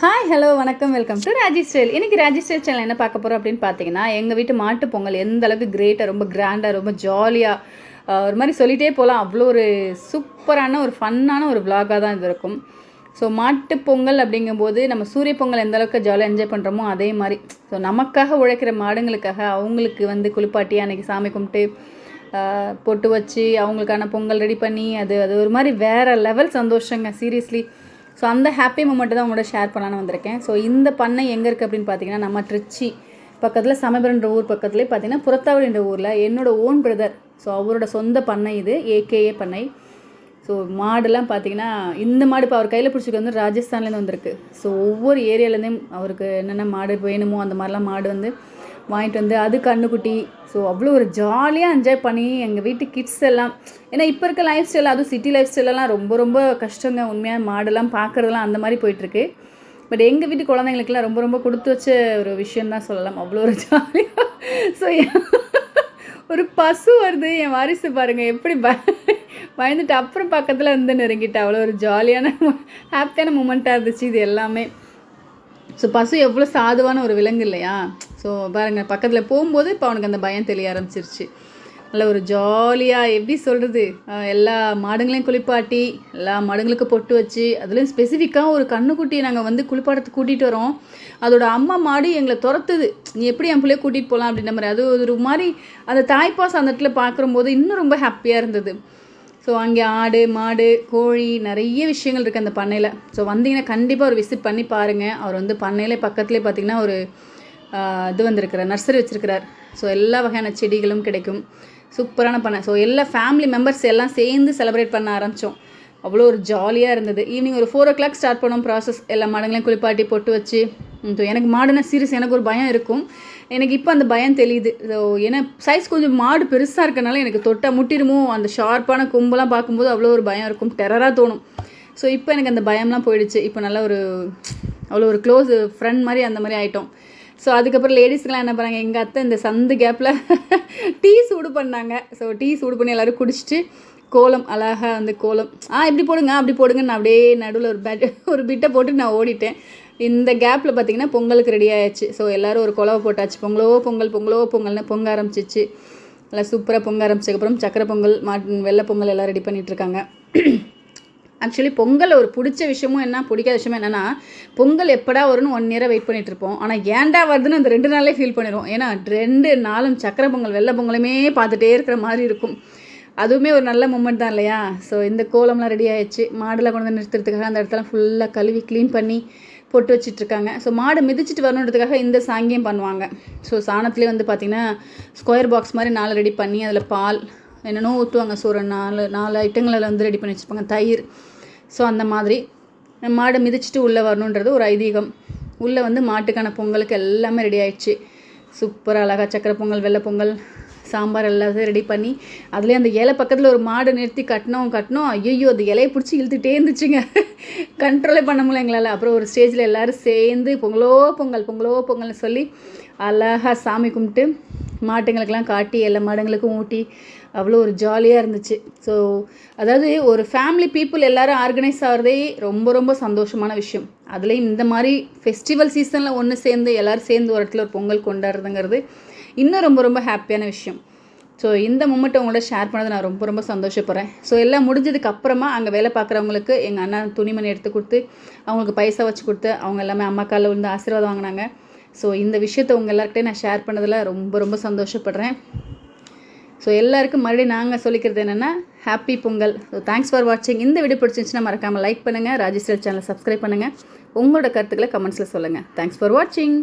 Hi hello வணக்கம். Welcome to Raji style இன்றைக்கி Raji style channel என்ன பார்க்க போகிறோம் அப்படின்னு பார்த்தீங்கன்னா எங்கள் வீட்டு மாட்டு பொங்கல் எந்த அளவுக்கு கிரேட்டாக ரொம்ப கிராண்டாக ரொம்ப ஜாலியாக ஒரு மாதிரி சொல்லிகிட்டே போகலாம் அவ்வளோ ஒரு சூப்பரான ஒரு ஃபன்னான ஒரு vlog-ஆ தான் இது இருக்கும். ஸோ மாட்டு பொங்கல் அப்படிங்கும்போது நம்ம சூரிய பொங்கல் எந்த அளவுக்கு ஜாலியாக என்ஜாய் பண்ணுறோமோ அதே மாதிரி ஸோ நமக்காக உழைக்கிற மாடுங்களுக்காக அவங்களுக்கு வந்து குளிப்பாட்டி அன்னைக்கு சாமி கும்பிட்டு பொட்டு வச்சு அவங்களுக்கான பொங்கல் ரெடி பண்ணி அது அது ஒரு மாதிரி வேறு லெவல் சந்தோஷங்க. சீரியஸ்லி ஸோ அந்த ஹாப்பி மூமெண்ட்டு தான் உங்களோட ஷேர் பண்ணலான்னு வந்திருக்கேன். ஸோ இந்த பண்ணை எங்கே இருக்குது அப்படின்னு பார்த்தீங்கன்னா நம்ம திருச்சி பக்கத்தில் சமயபுரன்ற ஊர் பக்கத்துலேயே பார்த்தீங்கன்னா புறத்தாவடின்ற ஊரில் என்னோட ஓன் பிரதர் ஸோ அவரோட சொந்த பண்ணை இது ஏகேஏ பண்ணை. ஸோ மாடுலாம் பார்த்தீங்கன்னா இந்த மாடு இப்போ அவர் கையில் பிடிச்சிருக்கு வந்து ராஜஸ்தான்லேருந்து வந்திருக்கு. ஸோ ஒவ்வொரு ஏரியாலேருந்தே அவருக்கு என்னென்ன மாடு வேணுமோ அந்த மாதிரிலாம் மாடு வந்து வாங்கிட்டு வந்து அது கண்ணுக்குட்டி. ஸோ அவ்வளோ ஒரு ஜாலியாக என்ஜாய் பண்ணி எங்கள் வீட்டு கிட்ஸ் எல்லாம். ஏன்னா இப்போ இருக்க லைஃப் ஸ்டைல் அதுவும் சிட்டி லைஃப் ஸ்டைலெலாம் ரொம்ப ரொம்ப கஷ்டங்க. உண்மையாக மாடெல்லாம் பார்க்குறதெல்லாம் அந்த மாதிரி போயிட்டுருக்கு. பட் எங்கள் வீட்டு குழந்தைங்களுக்குலாம் ரொம்ப ரொம்ப கொடுத்து வச்ச ஒரு விஷயம் தான் சொல்லலாம். அவ்வளோ ஒரு ஜாலியாக ஸோ ஒரு பசு வருது. என் வாரிசு பாருங்கள் எப்படி ப பயந்துட்டு அப்புறம் பக்கத்தில் வந்து நெருங்கிட்டு அவ்வளோ ஒரு ஜாலியான ஹாப்பியான மூமெண்ட்டாக இருந்துச்சு இது எல்லாமே. ஸோ பசு எவ்வளோ சாதுவான ஒரு விலங்கு இல்லையா? ஸோ பாருங்கள் பக்கத்தில் போகும்போது இப்போ அவனுக்கு அந்த பயம் தெரிய ஆரம்பிச்சிருச்சு. நல்ல ஒரு ஜாலியாக எப்படி சொல்கிறது எல்லா மாடுங்களையும் குளிப்பாட்டி எல்லா மாடுங்களுக்கும் பொட்டு வச்சு அதுலேயும் ஸ்பெசிஃபிக்காக ஒரு கண்ணுக்குட்டியை நாங்கள் வந்து குளிப்பாட்டத்துக்கு கூட்டிகிட்டு வரோம். அதோட அம்மா மாடு எங்களை துரத்துது. நீ எப்படி என் பிள்ளைய கூட்டிகிட்டு போகலாம் அப்படின்ற மாதிரி. அது ஒரு மாதிரி அந்த தாய்ப்பாசம் அந்த இடத்துல பார்க்கும்போது இன்னும் ரொம்ப ஹாப்பியாக இருந்தது. ஸோ அங்கே ஆடு மாடு கோழி நிறைய விஷயங்கள் இருக்குது அந்த பண்ணையில். ஸோ வந்தீங்கன்னா கண்டிப்பாக ஒரு விசிட் பண்ணி பாருங்கள் அவர் வந்து பண்ணையிலே பக்கத்துலேயே பார்த்தீங்கன்னா ஒரு இது வந்திருக்கிறார் நர்சரி வச்சுருக்கிறார். ஸோ எல்லா வகையான செடிகளும் கிடைக்கும். சூப்பரான பண்ணை. ஸோ எல்லா ஃபேமிலி மெம்பர்ஸ் எல்லாம் சேர்ந்து செலிப்ரேட் பண்ண ஆரம்பித்தோம் அவ்வளோ ஒரு ஜாலியாக இருந்தது. ஈவினிங் ஒரு ஃபோர் ஓ கிளாக் ஸ்டார்ட் பண்ணோம் ப்ராசஸ் எல்லா மாடுங்களையும் குளிப்பாட்டி பொட்டு வச்சு ஸோ எனக்கு மாடுனா சீரியஸ் எனக்கு ஒரு பயம் இருக்கும். எனக்கு இப்போ அந்த பயம் தெரியுது ஸோ ஏன்னா சைஸ் கொஞ்சம் மாடு பெருசாக இருக்கனால எனக்கு தொட்டா முட்டிடுமோ அந்த ஷார்ப்பான கொம்பெல்லாம் பார்க்கும்போது அவ்வளோ ஒரு பயம் இருக்கும். டெரராக தோணும். ஸோ இப்போ எனக்கு அந்த பயம்லாம் போயிடுச்சு. இப்போ நல்ல ஒரு அவ்வளோ ஒரு க்ளோஸ் ஃப்ரெண்ட் மாதிரி அந்த மாதிரி ஆகிட்டோம் ஸோ அதுக்கப்புறம் லேடிஸ்க்கெலாம் என்ன பண்ணாங்க? எங்கள் அத்தை இந்த சந்து கேப்பில் டீ சூடு பண்ணாங்க. ஸோ டீ சூடு பண்ணி எல்லோரும் குடிச்சிட்டு கோலம் அழகாக அந்த கோலம். ஆ இப்படி போடுங்க அப்படி போடுங்க நான் அப்படியே நடுவில் ஒரு பேட் ஒரு பிட்டை போட்டு நான் ஓடிட்டேன். இந்த கேப்பில் பார்த்தீங்கன்னா பொங்கலுக்கு ரெடி ஆயாச்சு. ஸோ எல்லோரும் ஒரு குழவை போட்டாச்சு. பொங்கலோ பொங்கல் பொங்கலோ பொங்கல்னு பொங்க ஆரம்பிச்சிச்சு. நல்லா சூப்பராக பொங்க ஆரம்பிச்சதுக்கப்புறம் சக்கரை பொங்கல் மாட் வெள்ளை பொங்கல் எல்லாம் ரெடி பண்ணிகிட்ருக்காங்க ஆக்சுவலி பொங்கல் ஒரு பிடிச்ச விஷயமும் என்ன பிடிக்காத விஷயமும் என்னென்னா பொங்கல் எப்படா வரும்னு ஒன் இயராக வெயிட் பண்ணிட்டு இருப்போம் ஆனால் ஏன்டா வருதுன்னு அந்த ரெண்டு நாளே ஃபீல் பண்ணிடுவோம். ஏன்னா ரெண்டு நாளும் சக்கரை பொங்கல் வெள்ளை பொங்கலுமே பார்த்துட்டே இருக்கிற மாதிரி இருக்கும். அதுவுமே ஒரு நல்ல மூமெண்ட் தான் இல்லையா? ஸோ இந்த கோலம்லாம் ரெடி ஆயிடுச்சு மாடெல்லாம் கொண்டு வந்து நிறுத்துறதுக்காக அந்த இடத்துல ஃபுல்லாக கழுவி க்ளீன் பண்ணி பொட்டு வச்சிட்ருக்காங்க. ஸோ மாடு மிதிச்சிட்டு வரணுன்றதுக்காக இந்த சாங்கியம் பண்ணுவாங்க. ஸோ சாணத்துலேயே வந்து பார்த்திங்கன்னா ஸ்கொயர் பாக்ஸ் மாதிரி நாலு ரெடி பண்ணி அதில் பால் என்னென்னோ ஊற்றுவாங்க ஸோ ஒரு நாலு நாலு ஐட்டங்களில் வந்து ரெடி பண்ணி வச்சுருப்பாங்க. தயிர். ஸோ அந்த மாதிரி. மாடை மிதிச்சிட்டு உள்ளே வரணுன்றது ஒரு ஐதீகம். உள்ளே வந்து மாட்டுக்கான பொங்கலுக்கு எல்லாமே ரெடி ஆயிடுச்சு. சூப்பராக அழகாக சக்கரை பொங்கல் வெள்ளை பொங்கல் சாம்பார் எல்லாத்தையும் ரெடி பண்ணி அதுலேயே அந்த இலை பக்கத்தில் ஒரு மாடு நிறுத்தி கட்டினோம் கட்டினோம். ஐயோ அந்த இலையை பிடிச்சி இழுத்துட்டே இருந்துச்சுங்க. கண்ட்ரோலே பண்ண முடியல எங்களால். அப்புறம் ஒரு ஸ்டேஜில் எல்லோரும் சேர்ந்து பொங்கலோ பொங்கல் பொங்கலோ பொங்கல்னு சொல்லி அழகாக சாமி கும்பிட்டு மாட்டுங்களுக்கெல்லாம் காட்டி எல்லா மாடுங்களுக்கும் ஊட்டி அவ்வளோ ஒரு ஜாலியாக இருந்துச்சு. ஸோ அதாவது ஒரு ஃபேமிலி பீப்புள் எல்லாரும் ஆர்கனைஸ் ஆகிறதே ரொம்ப ரொம்ப சந்தோஷமான விஷயம். அதுலேயும் இந்த மாதிரி ஃபெஸ்டிவல் சீசனில் ஒன்று சேர்ந்து எல்லோரும் சேர்ந்து ஒரு இடத்துல ஒரு பொங்கல் கொண்டாடுறதுங்கிறது இன்னும் ரொம்ப ரொம்ப ஹாப்பியான விஷயம். ஸோ இந்த மூமெண்ட்டை உங்களோட ஷேர் பண்ணது நான் ரொம்ப ரொம்ப சந்தோஷப்படுறேன். ஸோ எல்லாம் முடிஞ்சதுக்கு அப்புறமா அங்கே வேலை பார்க்குறவங்களுக்கு எங்கள் அண்ணா துணிமணி எடுத்து கொடுத்து அவங்களுக்கு பைசா வச்சு கொடுத்து அவங்க எல்லாமே அம்மா காலில் விழுந்து ஆசீர்வாதம் வாங்கினாங்க. ஸோ இந்த விஷயத்தை உங்கள் எல்லாருக்கிட்டே நான் ஷேர் பண்ணதில் ரொம்ப ரொம்ப சந்தோஷப்படுறேன். ஸோ எல்லாருக்கும் மறுபடியும் நாங்கள் சொல்லிக்கிறது என்னென்னா happy Pongal. So thanks for வாட்சிங் இந்த வீடியோ பிடிச்சிருந்துச்சுன்னா மறக்காமல் லைக் பண்ணுங்கள் ராஜஸ்டர் சேனலை சப்ஸ்கிரைப் பண்ணுங்கள் உங்களோட கருத்துக்களை கமெண்ட்ஸில் சொல்லுங்கள் தேங்க்ஸ் ஃபார் வாட்சிங்